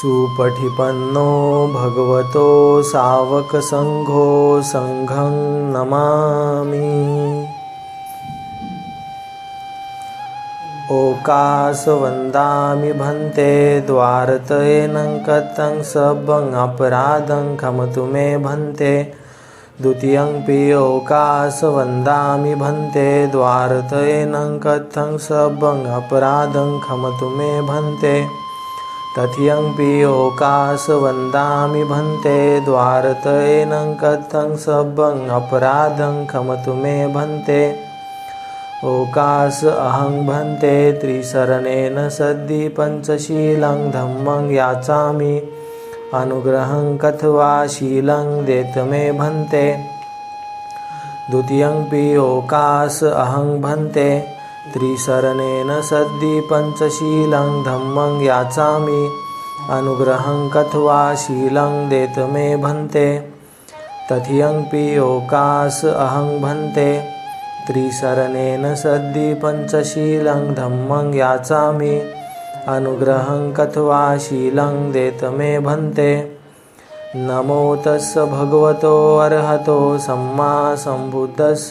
सुपठिपन्नो भगवतो सावकसङ्घो सङ्घं नमामि। ओकासवन्दामि भन्ते द्वारतयेनं कथं सबं अपराधं खमतु मे भन्ते। द्वितीयंपि ओकासवन्दामि भन्ते द्वारतयेनं कथं सबं अपराधं खमतु मे भन्ते। तथियंपि ओकासवन्दामि भन्ते द्वारतयेनं कथं सबं अपराधं खमतु मे भन्ते। ओकास अहं भन्ते त्रिशरणेन सद्धि पञ्चशीलं धम्मं याचामि। अनुग्रहं कथवा शीलं देत मे भन्ते। द्वितीयंपि ओकास अहं भन्ते। त्रिसरणेन सद्दी पञ्चशीलं धम्मं याचामि। अनुग्रहं कथवा शीलं देत मे भन्ते। तथियंपि ओकास अहं भन्ते। त्रिसरणेन सद्धि पञ्चशीलं धम्मं याचामि। अनुग्रहं कथवा शीलं देत मे भन्ते। नमो तस्स भगवतो अर्हतो सम्मा सम्बुद्धस्स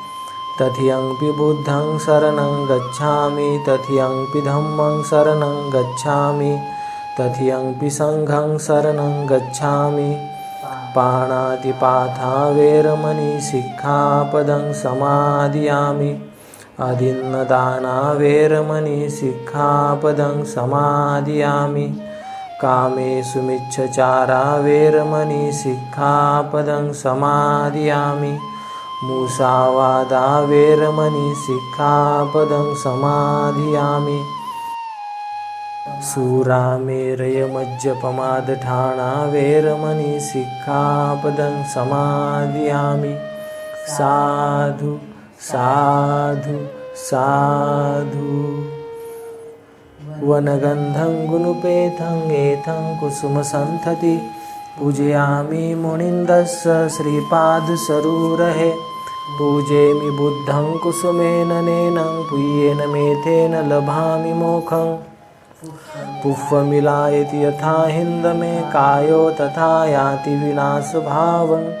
तथियंपि बुद्धं शरणं गच्छामि तथियंपि धम्मं शरणं गच्छामि तथियंपि सङ्घं शरणं गच्छामि। पाणातिपाथा वेरमणि सिक्खापदं समादियामि। अदिन्नदाना वेरमणि समादियामि। कामेषु मिच्छचारा वेरमणि समादियामि। मुसावादा वेरमणि सिक्खापदं समाधियामि। सुरामेरयमज्जपमादठाणा वेरमणि सिक्खापदं समाधियामि। साधु साधु साधु। वनगन्धं गुनुपेतं एथं कुसुमसन्थति पूजयामि मुनिन्दस्य श्रीपादसरूरहे। पूजेमि बुद्धं कुसुमेन नेनं पुय्येन मेथेन लभामि मोखं। पुष्पमिलायति यथा हिन्दमे कायो तथा याति विनाशभावं।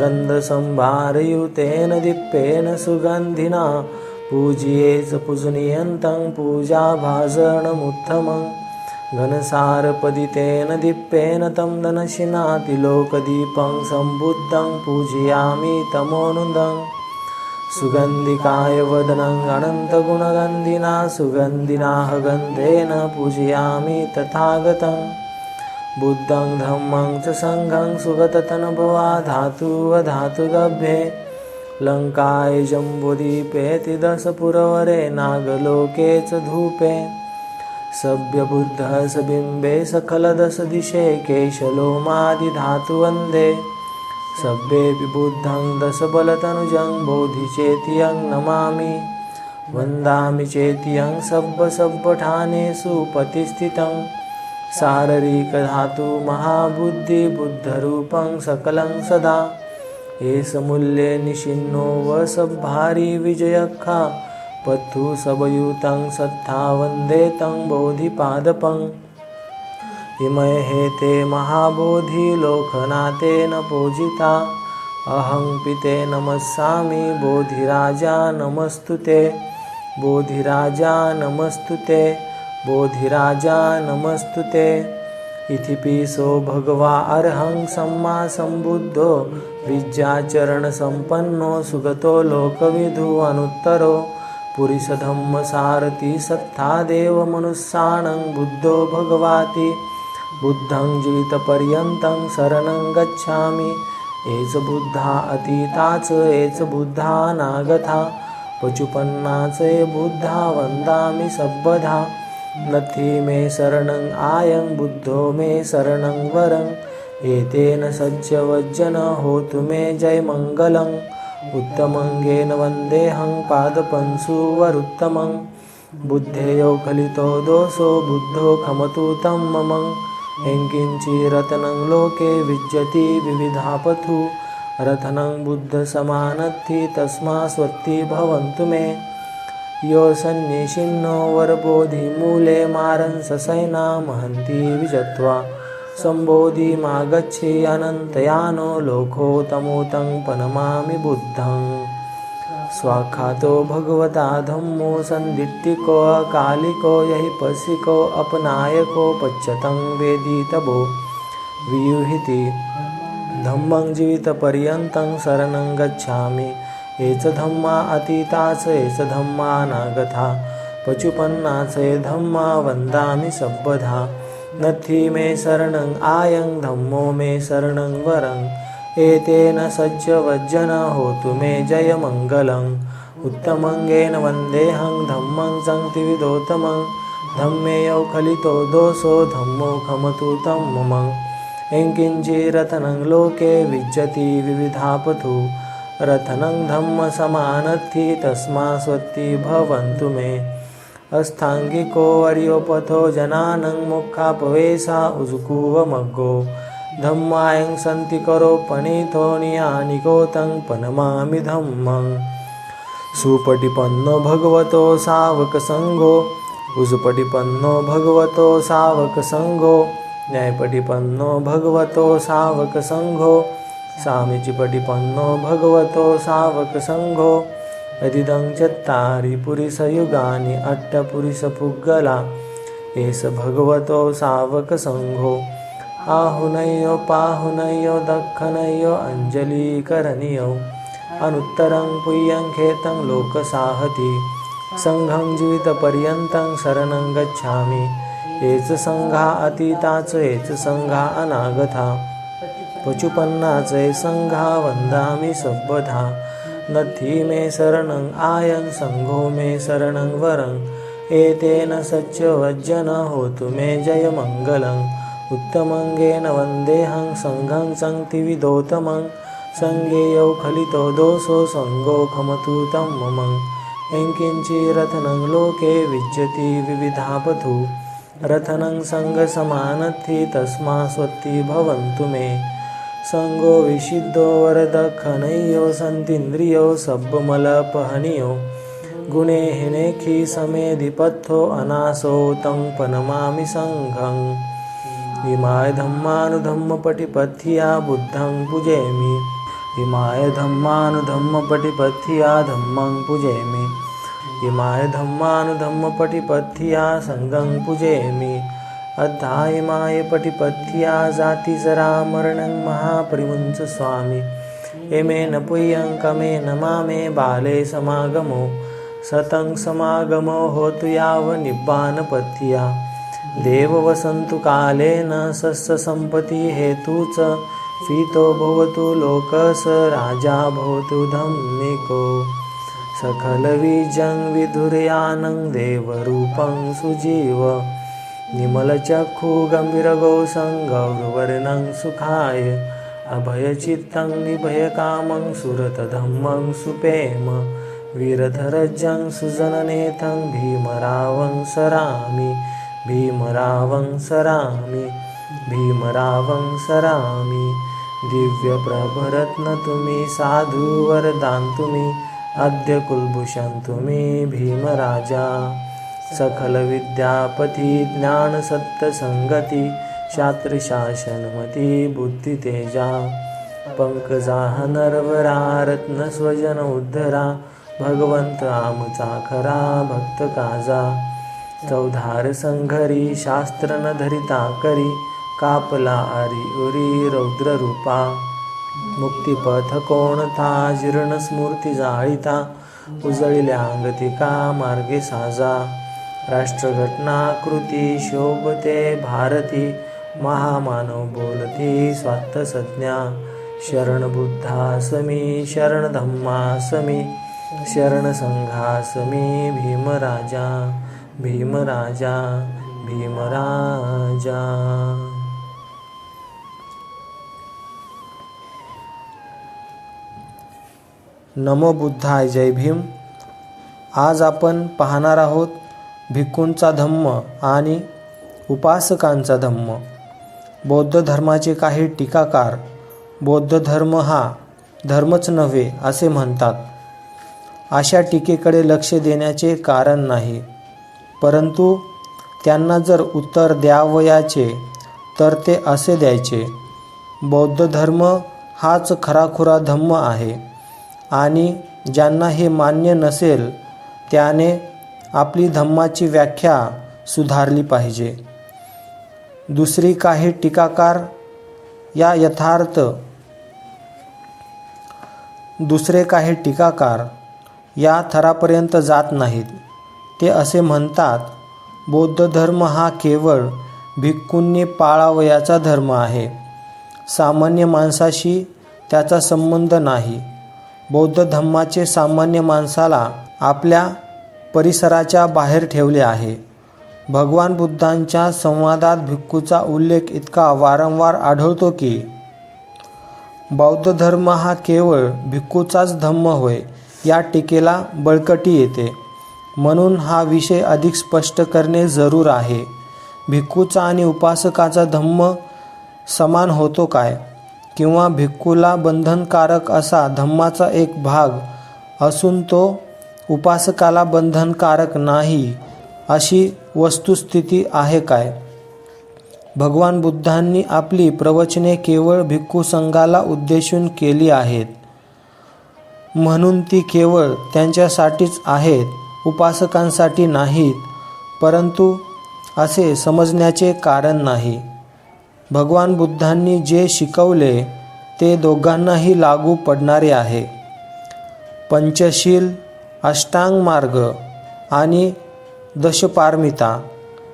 गन्धसंभारयुतेन दीप्तेन सुगन्धिना। पूज्ये च पूजनीयन्तं पूजाभाषणमुत्तमं घनसारपदितेन दीप्पेन तं दनशिनातिलोकदीपं सम्बुद्धं पूजयामि तमोनुदं सुगन्धिकाय वदनं अनन्तगुणगन्धिना सुगन्धिनाः गन्धेन पूजयामि तथागतं। बुद्धं धम्मं च सङ्घं सुगततनुभवा धातुवधातुगभ्ये लङ्काय जम्बुदीपेति दशपुरवरे नागलोके च धूपे। सभ्यबुद्धः सबिम्बे सकलदशदिशे केशलोमादिधातुवन्दे। सभ्येऽपि बुद्धं दशबलतनुजं बोधिचेतियं नमामि वन्दामि चेतियं सब्बसब्बठानेषु पतिस्थितं। शारीरिकधातु महाबुद्धिबुद्धरूपं सकलं सदा। एष मूल्ये निशिन्नो वसभारी विजयखा पथु सबयुतं सत्था वन्दे तं बोधिपादपम् इमय हेते महाबोधिलोकनाथेन पूजिता। अहं पिते नमस्सामि बोधिराजा नमस्तु ते बोधिराजा नमस्तु ते बोधिराजा नमस्तु ते इति पिसो भगवा अर्हं सम्मा सम्बुद्धो। विद्याचरणसम्पन्नो सुगतो लोकविधु अनुत्तरो पुरिसधम्मसारथि सत्था देवमनुस्सानं बुद्धो भगवाति। बुद्धं जीवितपर्यन्तं शरणं गच्छामि। एच बुद्धा अतीताच एच बुद्धा नागथा। पचुपन्नाच बुद्धा वन्दामि सब्बधा नथी मे शरणं आयं बुद्धो मे शरणं वरं। एतेन सज्जवज्जन होतु मे जयमङ्गलम्। उत्तमङ्गेन वन्देऽहं पादपंशुवरुत्तमं बुद्धेयो खलितो दोषो बुद्धो खमतु तं मम। यङ्किञ्चिरतनं लोके विज्जति विविधापथु। रथनं बुद्धसमानत्थि तस्मास्वत्ति भवन्तु मे। यो सन्निशिन्नो वरबोधिमूले मारं ससैना महन्ति विजत्वा। सम्बोधिमागच्छे अनन्तयानो लोकोत्तमोतं पनमामि बुद्धं। स्वाखातो भगवता धम्मो सन्दिट्टिको अकालिको यहि पसिको अपनायको पच्यतं वेदितभो वियुहिति धम्मं जीवितपर्यन्तं शरणं गच्छामि। एच धम्मा अतीताच एच धम्मा नागथा। पचुपन्नाच ए धम्मा वन्दामि सब्बधा। नथी मे शरणं आयं धम्मो मे शरणं वरं। एतेन सज्जवज्जन होतु मे जयमङ्गलम्। उत्तमङ्गेन वन्देऽहं धम्मं सङ्क्तिविदोत्तमं धम्मेयौ खलितो दोषो धम्मो खमतु तं मम। यङ्किञ्चिरतनं लोके विज्जति विविधापथु। रथनं धम्मसमानत्थि तस्मा स्वत्ति भवन्तु मे। अस्थाङ्गिको वर्योपथो जनानं मुखापवेशा उजुकुवमग्गो धम्मायं सन्ति करो पणितो नियानिकोतं पनमामि धम्मं। सुपटिपन्नो भगवतो सावकसङ्घो उजुपटिपन्नो भगवतो सावकसङ्घो न्यायपटिपन्नो भगवतो सावकसङ्घो सामिचिपटिपन्नो भगवतो सावकसङ्घो यदिदं चत्तारि पुरिसयुगानि अट्टपुरिसपुग्गला। एष भगवतो सावकसङ्घो। आहुनयो पाहुनयो दक्षिणयो अञ्जलीकरणीयौ। अनुत्तरं पुय्यं खेतं लोकसाहति सङ्घं जीवितपर्यन्तं शरणं गच्छामि। ये च सङ्घा अतीताच एच सङ्घा अनागता। पचुपन्नाच सङ्घा वन्दामि सर्वधा नथी मे शरणं आयं सङ्घो मे शरणं वरं। एतेन सच्चवज्जन होतु मे जयमङ्गलम्। उत्तमङ्गेन वन्देऽहं सङ्घं सङ्क्तिविदोत्तमं सङ्गेयौ खलितो दोषो सङ्गो खमतु तं मम। यङ्किञ्चिरथनं लोके विज्जति विविधापथु रथनं सङ्गसमानत्थि तस्मा स्वत्ति भवन्तु मे सङ्गो विशिद्धो वरदखनयो सब्बमलपहनियो। गुणे हिनेखि समेधिपथो अनासो तं पनमामि सङ्घम् इमाय धम्मानुधम्मपटिपथिया बुद्धं पूजयामि। इमाय धम्मानुधम्मपटिपथिया धम्मं पूजयामि। इमाय धम्मानुधम्मपटिपथिया सङ्गं पूजयामि अध्यायमाय पटिपथ्या जातिजरामरणं महापरिमुञ्च स्वामी. एमेन न कमेन मामे बाले समागमो सतं समागमो होतु यावनिब्बानपथ्या देववसन्तु कालेन सस्यसम्पत्तिहेतु च फीतो भवतु लोकस राजा भवतु धम्मिको. सकलविजं विधुर्यानं देवरूपं सुजीव निमलचक्षुगम्भीरगौसङ्गौर्वर्णं सुखाय. अभयचित्तं निभयकामं सुरतधम्मं सुपेम. वीरधरजं सुजननेतं भीमरावं सरामि. भीमरावं सरामि. भीमरावं सरामि. दिव्यप्रभरत्न तुम्ही साधु वरदान तुम्ही अद्य कुलभूषण तुम्ही भीमराजा. सकल विद्यापती ज्ञानसत्यसङ्गती शास्त्रशासनमती बुद्धितेजा पंकजा नरवरा रत्नस्वजन उद्धरा भगवंत आमचा खरा भक्त काजा। चौधार संघरी शास्त्र न धरिता करी कापला आरी उरी रौद्र रूपा। मुक्तिपथ कोणता जीर्ण स्मूर्ती जाळीता उजळल्या अंगतिका मार्गे साजा। राष्ट्रघटना कृती शोभते भारती। महामानव बोलती स्वात्त संज्ञा शरण बुद्धासमी शरण धम्मासमी शरण संघासमी भीमराजा। भीमराजा भीमराजा। नमो बुद्धाय जय भीम। आज आपण पाहणार आहोत भिक्खूंचा धम्म आणि उपासकांचा धम्म. बौद्ध धर्माचे काही टीकाकार बौद्ध धर्म हा धर्मच नव्हे असे म्हणतात. अशा टीकेकडे लक्ष देण्याचे कारण नाही. परंतु त्यांना जर उत्तर द्यावयाचे तर ते असे द्यायचे बौद्ध धर्म हाच खराखुरा धम्म आहे. आणि ज्यांना हे मान्य नसेल त्याने आपली धम्माची व्याख्या सुधारली पाहिजे. दुसरी काही टीकाकार या यथार्थ. दुसरे काही टीकाकार या थरापर्यंत जात नाहीत. ते असे म्हणतात बौद्ध धर्म हा केवळ भिक्खूंनी पाळावयाचा धर्म आहे. सामान्य माणसाशी त्याचा संबंध नाही. बौद्ध धम्माचे सामान्य माणसाला आपल्या परिसराच्या बाहेर ठेवले आहे. भगवान बुद्धांच्या संवादात भिक्खूचा उल्लेख इतका वारंवार आढळतो की बौद्ध धर्म हा केवळ भिक्खूचाच धम्म होय या टीकेला बळकटी येते. म्हणून हा विषय अधिक स्पष्ट करणे जरूर आहे. भिक्खूचा आणि उपासकाचा धम्म समान होतो काय? किंवा भिक्खूला बंधनकारक असा धम्माचा एक भाग असून तो उपासकाला बंधनकारक नाही अशी वस्तुस्थिती आहे काय? भगवान बुद्धांनी आपली प्रवचने केवळ भिक्खू संघाला उद्देशून केली आहेत. म्हणून ती केवळ त्यांच्यासाठीच आहेत उपासकांसाठी नाहीत परंतु असे समजण्याचे कारण नाही. भगवान बुद्धांनी जे शिकवले ते दोघांनाही लागू पडणारे आहे. पंचशील अष्टांग मार्ग आणि दशपारमिता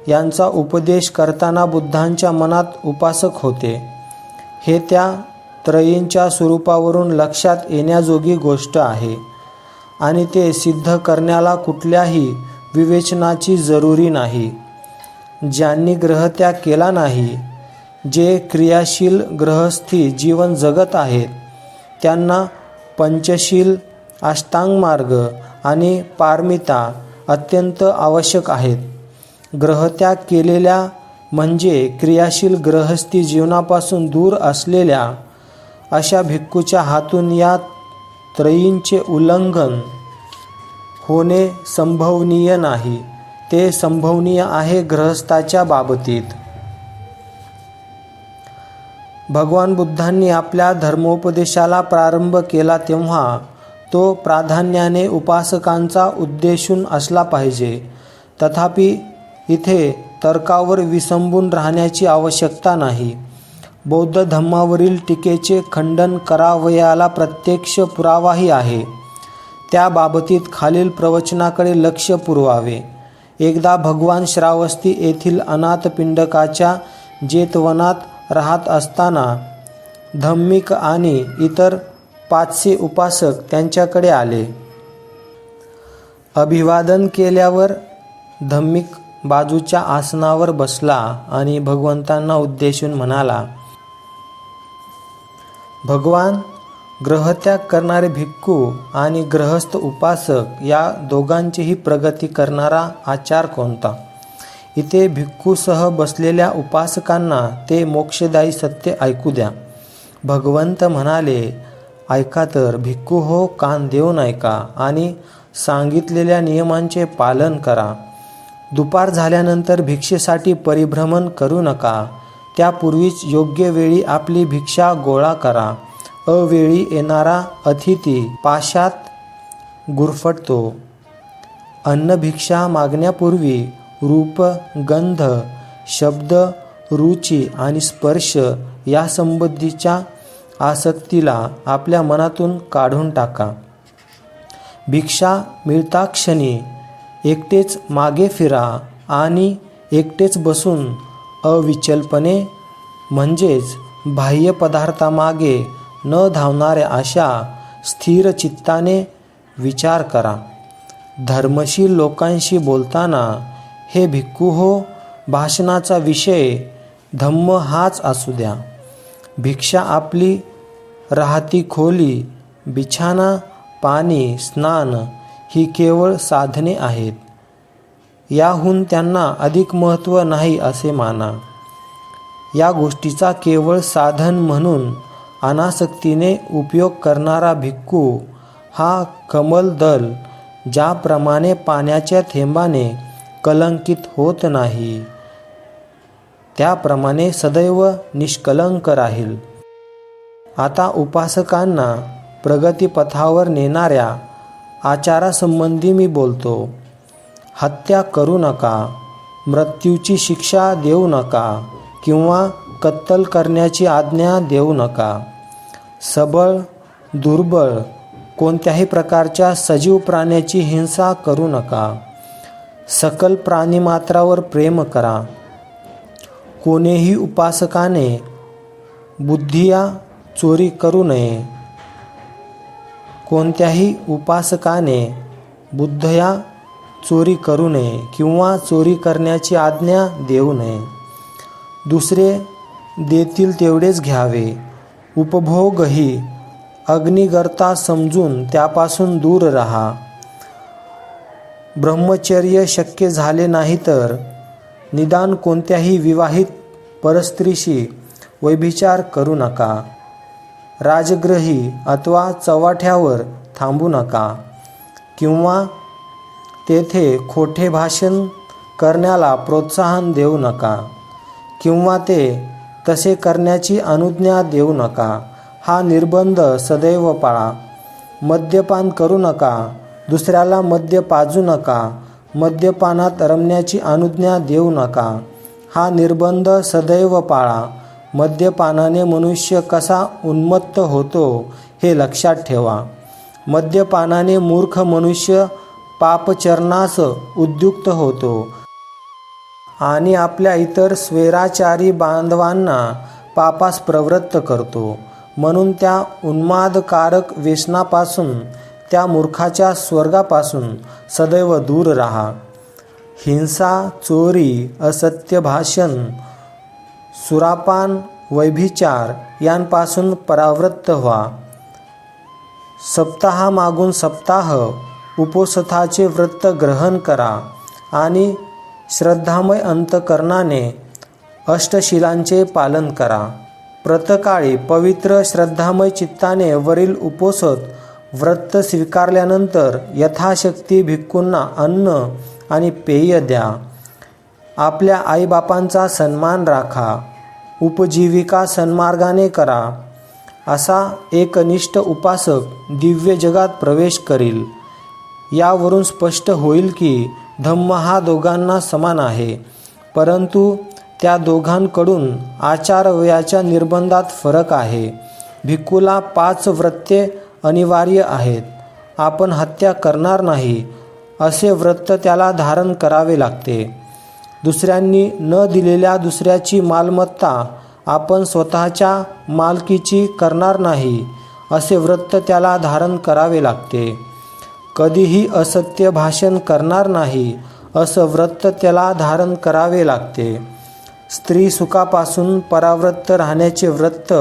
यांचा उपदेश करताना बुद्धांच्या मनात उपासक होते. हे त्या त्रयींच्या स्वरूपावरून लक्षात येण्याजोगी गोष्ट आहे आणि ते सिद्ध करण्याला कुठल्याही विवेचनाची जरुरी नाही. ज्यांनी ग्रहत्याग केला नाही जे क्रियाशील ग्रहस्थी जीवन जगत आहेत त्यांना पंचशील अष्टांग मार्ग आणि पारमिता अत्यंत आवश्यक आहेत. ग्रहत्याग केलेल्या म्हणजे क्रियाशील ग्रहस्थी जीवनापासून दूर असलेल्या अशा भिक्खूच्या हातून या त्रयींचे उल्लंघन होणे संभवनीय नाही. ते संभवनीय आहे ग्रहस्थाच्या बाबतीत. भगवान बुद्धांनी आपल्या धर्मोपदेशाला प्रारंभ केला तेव्हा तो प्राधान्याने उपासकांचा उद्देशून असला पाहिजे. तथापि इथे तर्कावर विसंबून राहण्याची आवश्यकता नाही. बौद्ध धम्मावरील टीकेचे खंडन करावयाला प्रत्यक्ष पुरावाही आहे. त्या बाबतीत खालील प्रवचनाकडे लक्ष पुरवावे. एकदा भगवान श्रावस्ती येथील अनाथ पिंडकाच्या जेतवनात राहत असताना धम्मिक आणि इतर पाचशे उपासक त्यांच्याकडे आले. अभिवादन केल्यावर धम्मिक बाजूच्या आसनावर बसला आणि भगवंतांना उद्देशून म्हणाला भगवान ग्रहत्याग करणारे भिक्खू आणि ग्रहस्थ उपासक या दोघांचीही प्रगती करणारा आचार कोणता? इथे भिक्खूसह बसलेल्या उपासकांना ते मोक्षदायी सत्य ऐकू द्या. भगवंत म्हणाले ऐका तर भिक्खू हो कान देऊन ऐका आणि सांगितलेल्या नियमांचे पालन करा. दुपार झाल्यानंतर भिक्षेसाठी परिभ्रमण करू नका. त्यापूर्वीच योग्य वेळी आपली भिक्षा गोळा करा. अवेळी येणारा अतिथी पाशात गुरफटतो. अन्नभिक्षा मागण्यापूर्वी रूप गंध शब्द रुची आणि स्पर्श यासंबंधीच्या आसक्तीला आपल्या मनातून काढून टाका. भिक्षा मिळता क्षणी एकटेच मागे फिरा आणि एकटेच बसून अविचलपणे म्हणजेच बाह्य पदार्थामागे न धावणाऱ्या अशा स्थिर चित्ताने विचार करा. धर्मशील लोकांशी बोलताना हे भिक्खू हो भाषणाचा विषय धम्म हाच असू द्या. भिक्षा आपली राहती खोली बिछाना पाणी स्नान ही केवळ साधने आहेत. याहून त्यांना अधिक महत्त्व नाही असे माना. या गोष्टीचा केवळ साधन म्हणून अनासक्तीने उपयोग करणारा भिक्खू हा कमल दल ज्याप्रमाणे पाण्याच्या थेंबाने कलंकित होत नाही त्याप्रमाणे सदैव निष्कलंक राहील. आता उपासकांना प्रगतीपथावर नेणाऱ्या आचारासंबंधी मी बोलतो. हत्या करू नका मृत्यूची शिक्षा देऊ नका किंवा कत्तल करण्याची आज्ञा देऊ नका. सबळ दुर्बळ कोणत्याही प्रकारच्या सजीव प्राण्याची हिंसा करू नका. सकल प्राणीमात्रावर प्रेम करा. कोणीही उपासकाने बुद्धिया चोरी करू नये. कोणत्याही उपासकाने बुद्धया चोरी करू नये किंवा चोरी करण्याची आज्ञा देऊ नये. दुसरे देतील तेवढेच घ्यावे. उपभोगही अग्निगर्ता समजून त्यापासून दूर राहा. ब्रह्मचर्य शक्य झाले नाही तर निदान कोणत्याही विवाहित परस्त्रीशी वैभिचार करू नका. राजग्रही अथवा चव्हाट्यावर थांबू नका किंवा तेथे खोटे भाषण करण्याला प्रोत्साहन देऊ नका किंवा ते तसे करण्याची अनुज्ञा देऊ नका. हा निर्बंध सदैव पाळा. मद्यपान करू नका. दुसऱ्याला मद्य पाजू नका. मद्यपानात रमण्याची अनुज्ञा देऊ नका. हा निर्बंध सदैव पाळा. मद्यपानाने मनुष्य कसा उन्मत्त होतो हे लक्षात ठेवा. मद्यपानाने मूर्ख मनुष्य पापचरणास उद्युक्त होतो आणि आपल्या इतर स्वेराचारी बांधवांना पापास प्रवृत्त करतो. म्हणून त्या उन्मादकारक व्यसनापासून त्या मूर्खाच्या स्वर्गापासून सदैव दूर राहा. हिंसा चोरी असत्य भाषण सुरापान वैभिचार यांपासून परावृत्त व्हा. सप्ताहामागून सप्ताह उपोसथाचे व्रत ग्रहण करा आणि श्रद्धामय अंतकरणाने अष्टशिलांचे पालन करा. प्रतकाळी पवित्र श्रद्धामय चित्ताने वरील उपोसत व्रत स्वीकारल्यानंतर यथाशक्ती भिक्कूंना अन्न आणि पेय द्या. आपल्या आईबापांचा सन्मान राखा उपजीविका सन्मार्गाने करा असा एकनिष्ठ उपासक दिव्य जगात प्रवेश करील. यावरून स्पष्ट होईल की धम्म हा दोघांना समान आहे परंतु त्या दोघांकडून आचारवयाच्या निर्बंधात फरक आहे. भिक्खूला पाच व्रत्ये अनिवार्य आहेत. आपण हत्या करणार नाही असे व्रत त्याला धारण करावे लागते. दुसऱ्यांनी न दिलेल्या दुसऱ्याची मालमत्ता आपण स्वतःच्या मालकीची करणार नाही असे व्रत त्याला धारण करावे लागते. कधीही असत्य भाषण करणार नाही असं व्रत त्याला धारण करावे लागते. स्त्री सुखापासून परावृत्त राहण्याचे व्रत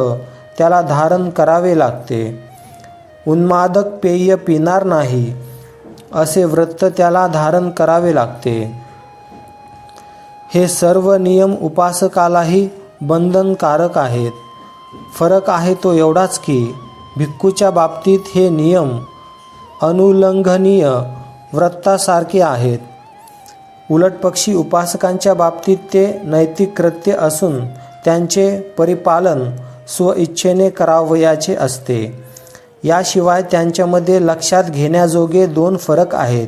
त्याला धारण करावे लागते. उन्मादक पेय पिणार नाही असे व्रत त्याला धारण करावे लागते. हे सर्व नियम उपासकालाही बंधनकारक आहेत. फरक आहे तो एवढाच की भिक्खूच्या बाबतीत हे नियम अनुल्लंघनीय व्रतासारखे आहेत. उलटपक्षी उपासकांच्या बाबतीत ते नैतिक कृत्य असून त्यांचे परिपालन स्वइच्छेने करावयाचे असते. याशिवाय त्यांच्यामध्ये लक्षात घेण्याजोगे दोन फरक आहेत.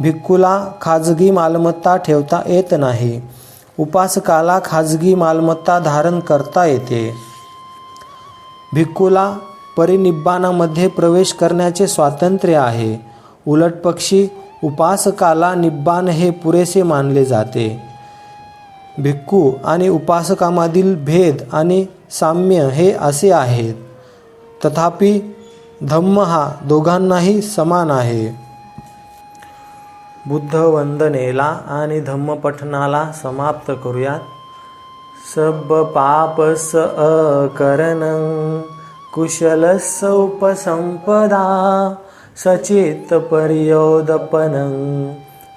भिक्खूला खाजगी मालमत्ता ठेवता येत नाही. उपासकाला खाजगी मालमत्ता धारण करता येते. भिक्खूला परिनिब्बाणामध्ये प्रवेश करण्याचे स्वातंत्र्य आहे. उलट पक्षी उपासकाला निब्बाण हे पुरेसे मानले जाते. भिक्खू आणि उपासकामधील भेद आणि साम्य हे असे आहेत. तथापि धम्म हा दोघांनाही समान आहे. बुद्ध वंदनेला आणि धम्मपठनाला समाप्त करूयात. सब पापस अकरणं कुशलस उपसंपदा सचित्त पर्योदपनं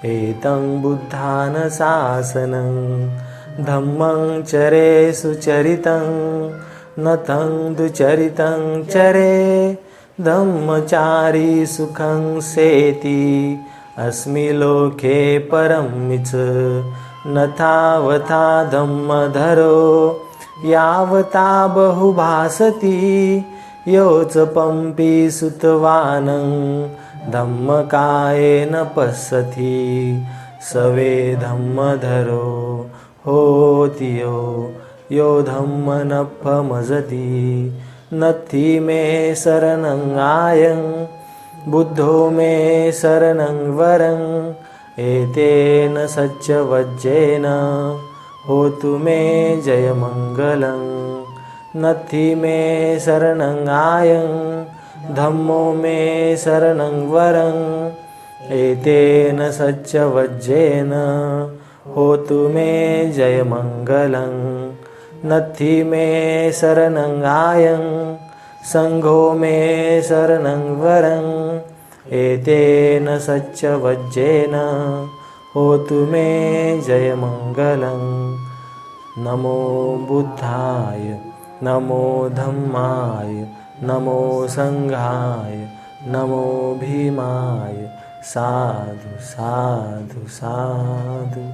एतं बुद्धान शासनं धम्मं चरे सुचरितं नतं दुचरितं चरे धम्मचारी सुखं सेती अस्मि लोके परमिच नथावथा तावता धम्मधरो। यावता बहुभासति। योच पंपी सुतवानं। धम्मकायेन पश्यति। सवे धम्मधरो होतियो यो। यो धम्मनफमजति नथि मे शरणं आयं बुद्धो मे शरणं वरं एतेन सच्चवज्जेन होतु मे जयमङ्गलं। नथि मे शरणं आयं धम्मो मे शरणं वरं एतेन सच्चवज्जेन होतु मे जयमङ्गलं। नथि मे शरणं आयं सङ्घो मे शरणं वरं एतेन सच्चवज्जेन होतु मे जयमङ्गलं। नमो बुद्धाय नमो धम्माय नमो सङ्घाय नमो भीमाय। साधु साधु साधु।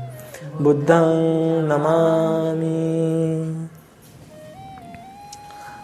बुद्धं नमामि